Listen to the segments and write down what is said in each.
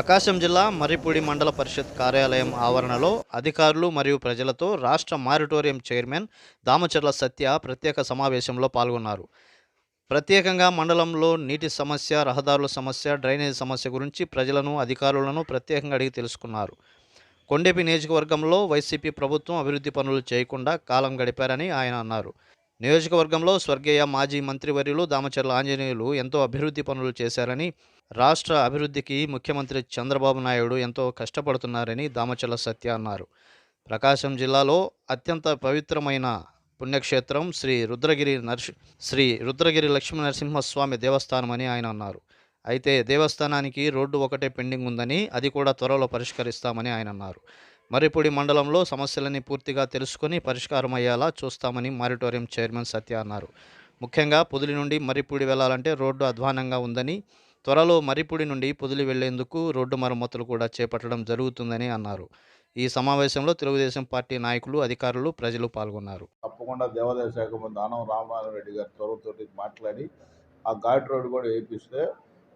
ప్రకాశం జిల్లా మర్రిపూడి మండల పరిషత్ కార్యాలయం ఆవరణలో అధికారులు మరియు ప్రజలతో రాష్ట్ర మారిటోరియం చైర్మన్ దామచర్ల సత్య ప్రత్యేక సమావేశంలో పాల్గొన్నారు. ప్రత్యేకంగా మండలంలో నీటి సమస్య రహదారుల సమస్య డ్రైనేజ్ సమస్య గురించి ప్రజలను అధికారులను ప్రత్యేకంగా అడిగి తెలుసుకున్నారు. కొండేపి నియోజకవర్గంలో వైసీపీ ప్రభుత్వం అభివృద్ధి పనులు చేయకుండా కాలం గడిపారని ఆయన అన్నారు. నియోజకవర్గంలో స్వర్గీయ మాజీ మంత్రివర్యులు దామచర్ల ఆంజనేయులు ఎంతో అభివృద్ధి పనులు చేశారని రాష్ట్ర అభివృద్ధికి ముఖ్యమంత్రి చంద్రబాబు నాయుడు ఎంతో కష్టపడుతున్నారని దామచల సత్య అన్నారు. ప్రకాశం జిల్లాలో అత్యంత పవిత్రమైన పుణ్యక్షేత్రం శ్రీ రుద్రగిరి నరసి శ్రీ రుద్రగిరి లక్ష్మీ నరసింహస్వామి దేవస్థానం అని ఆయన అన్నారు. అయితే దేవస్థానానికి రోడ్డు ఒకటే పెండింగ్ ఉందని అది కూడా త్వరలో పరిష్కరిస్తామని ఆయన అన్నారు. మరిపూడి మండలంలో సమస్యలని పూర్తిగా తెలుసుకొని పరిష్కారం అయ్యేలా చూస్తామని మారిటోరియం చైర్మన్ సత్య అన్నారు. ముఖ్యంగా పొదిలి నుండి మరిపూడి వెళ్ళాలంటే రోడ్డు అధ్వానంగా ఉందని త్వరలో మర్రిపూడి నుండి పొదిలి వెళ్ళేందుకు రోడ్డు మరమ్మతులు కూడా చేపట్టడం జరుగుతుందని అన్నారు. ఈ సమావేశంలో తెలుగుదేశం పార్టీ నాయకులు అధికారులు ప్రజలు పాల్గొన్నారు. తప్పకుండా దేవాదాయ శాఖ మంత్రి దానం రామనారాయణ రెడ్డి గారి త్వరతో మాట్లాడి ఆ ఘాట్ రోడ్ కూడా వేపిస్తే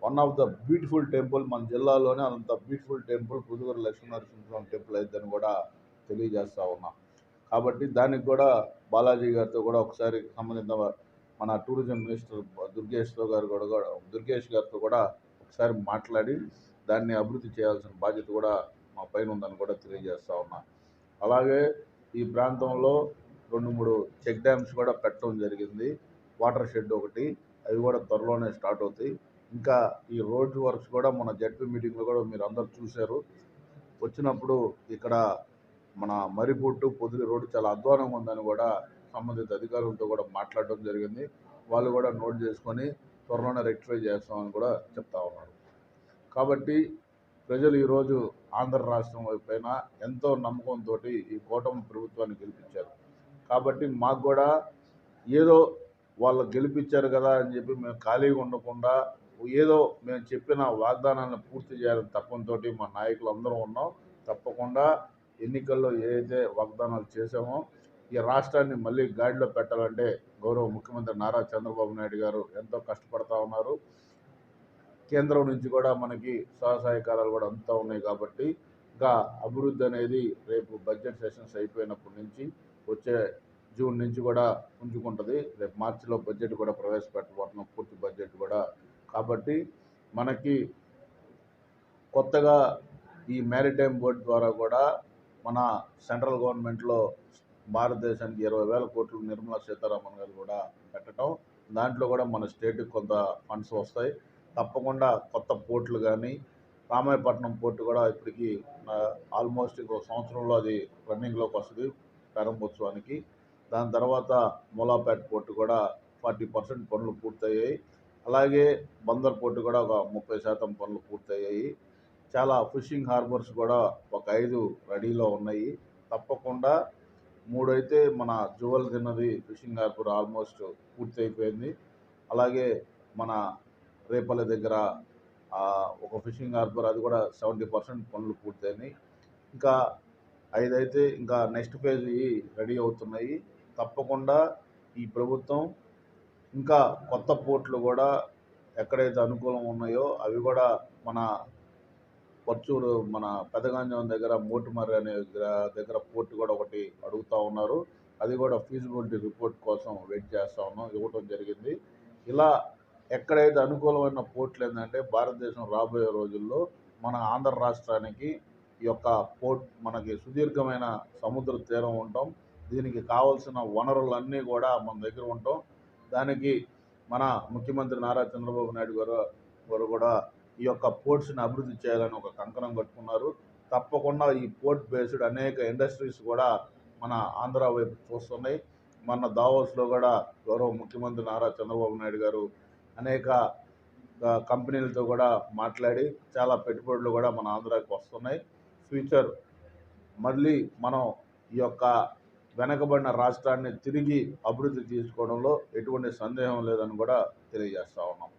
one of the beautiful temple మన జిల్లాలోనే అంత beautiful temple Puduguru Lakshminarasimhaswamy temple అయిందని కూడా తెలియజేస్తా ఉన్నాం. కాబట్టి దానికి కూడా బాలాజీ గారితో కూడా ఒకసారి సంబంధిత మన టూరిజం మినిస్టర్ దుర్గేష్తో గారు కూడా కూడా- దుర్గేష్ గారితో కూడా ఒకసారి మాట్లాడి దాన్ని అభివృద్ధి చేయాల్సిన బాధ్యత కూడా మా పైన ఉందని కూడా తెలియజేస్తా ఉన్నా. అలాగే ఈ ప్రాంతంలో రెండు మూడు చెక్ డ్యామ్స్ కూడా పెట్టడం జరిగింది. వాటర్ షెడ్ ఒకటి అవి కూడా త్వరలోనే స్టార్ట్ అవుతాయి. ఇంకా ఈ రోడ్ వర్క్స్ కూడా మన జడ్పీ మీటింగ్లో కూడా మీరు అందరు చూశారు. వచ్చినప్పుడు ఇక్కడ మన మరిపుట్టు పొదిలి రోడ్డు చాలా అధ్వానంగా ఉందని కూడా సంబంధిత అధికారులతో కూడా మాట్లాడడం జరిగింది. వాళ్ళు కూడా నోట్ చేసుకొని త్వరలోనే రెక్టిఫై చేస్తామని కూడా చెప్తా ఉన్నారు. కాబట్టి ప్రజలు ఈరోజు ఆంధ్ర రాష్ట్రం పైన ఎంతో నమ్మకంతో ఈ కూటమి ప్రభుత్వాన్ని గెలిపించారు. కాబట్టి మాకు కూడా ఏదో వాళ్ళు గెలిపించారు కదా అని చెప్పి మేము ఖాళీగా ఉండకుండా ఏదో మేము చెప్పిన వాగ్దానాన్ని పూర్తి చేయాలని తప్పంతో మా నాయకులు అందరం ఉన్నాం. తప్పకుండా ఎన్నికల్లో ఏదైతే వాగ్దానాలు చేసామో ఈ రాష్ట్రాన్ని మళ్ళీ గాడిలో పెట్టాలంటే గౌరవ ముఖ్యమంత్రి నారా చంద్రబాబు నాయుడు గారు ఎంతో కష్టపడతా ఉన్నారు. కేంద్రం నుంచి కూడా మనకి సహసహకారాలు కూడా అంతా ఉన్నాయి కాబట్టి ఇంకా అభివృద్ధి అనేది రేపు బడ్జెట్ సెషన్స్ అయిపోయినప్పటి నుంచి వచ్చే జూన్ నుంచి కూడా ఉంచుకుంటుంది రేపు మార్చిలో బడ్జెట్ కూడా ప్రవేశపెట్టబోతున్నాం పూర్తి బడ్జెట్ కూడా. కాబట్టి మనకి కొత్తగా ఈ మ్యారిటైమ్ బోర్డు ద్వారా కూడా మన సెంట్రల్ గవర్నమెంట్లో భారతదేశానికి ఇరవై వేల కోట్లు నిర్మలా సీతారామన్ గారు కూడా పెట్టడం దాంట్లో కూడా మన స్టేట్కి కొంత ఫండ్స్ వస్తాయి. తప్పకుండా కొత్త పోర్టులు కానీ రామాయపట్నం పోర్టు కూడా ఇప్పటికీ ఆల్మోస్ట్ ఇంకో సంవత్సరంలో అది రన్నింగ్లోకి వస్తుంది ప్రారంభోత్సవానికి. దాని తర్వాత మూలాపేట పోర్టు కూడా ఫార్టీ పర్సెంట్ పనులు పూర్తయ్యాయి. అలాగే బందర్ పోర్టు కూడా ఒక ముప్పై శాతం పనులు పూర్తయ్యాయి. చాలా ఫిషింగ్ హార్బర్స్ కూడా ఒక ఐదు రెడీలో ఉన్నాయి. తప్పకుండా మూడైతే మన జువల్ తిన్నది ఫిషింగ్ హార్బర్ ఆల్మోస్ట్ పూర్తి అయిపోయింది అలాగే మన రేపల్లి దగ్గర ఒక ఫిషింగ్ హార్బర్ అది కూడా సెవెంటీ పర్సెంట్ పనులు పూర్తయినాయి. ఇంకా ఐదైతే ఇంకా నెక్స్ట్ ఫేజ్ రెడీ అవుతున్నాయి. తప్పకుండా ఈ ప్రభుత్వం ఇంకా కొత్త పోర్ట్లు కూడా ఎక్కడైతే అనుకూలం ఉన్నాయో అవి కూడా మన పర్చూరు మన పెదగాంజం దగ్గర మోటుమర్రి అనే దగ్గర దగ్గర పోర్ట్ కూడా ఒకటి అడుగుతూ ఉన్నారు. అది కూడా ఫీజిబిలిటీ రిపోర్ట్ కోసం వెయిట్ చేస్తూ ఉన్నాం. ఇవ్వటం జరిగింది. ఇలా ఎక్కడైతే అనుకూలమైన పోర్ట్లు ఏంటంటే భారతదేశం రాబోయే రోజుల్లో మన ఆంధ్ర రాష్ట్రానికి ఈ యొక్క పోర్ట్ మనకి సుదీర్ఘమైన సముద్ర తీరం ఉంటాం. దీనికి కావాల్సిన వనరులన్నీ కూడా మన దగ్గర ఉంటాం. దానికి మన ముఖ్యమంత్రి నారా చంద్రబాబు నాయుడు గారు గారు కూడా ఈ యొక్క పోర్ట్స్ని అభివృద్ధి చేయాలని ఒక కంకణం కట్టుకున్నారు. తప్పకుండా ఈ పోర్ట్ బేస్డ్ అనేక ఇండస్ట్రీస్ కూడా మన ఆంధ్ర వైపు చూస్తున్నాయి. మన దావోస్లో కూడా గౌరవ ముఖ్యమంత్రి నారా చంద్రబాబు నాయుడు గారు అనేక కంపెనీలతో కూడా మాట్లాడి చాలా పెట్టుబడులు కూడా మన ఆంధ్రాకి వస్తున్నాయి. ఫ్యూచర్ మళ్ళీ మనం ఈ యొక్క వెనకబడిన రాష్ట్రాన్ని తిరిగి అభివృద్ధి తీసుకోవడంలో ఎటువంటి సందేహం లేదని కూడా తెలియజేస్తా ఉన్నాం.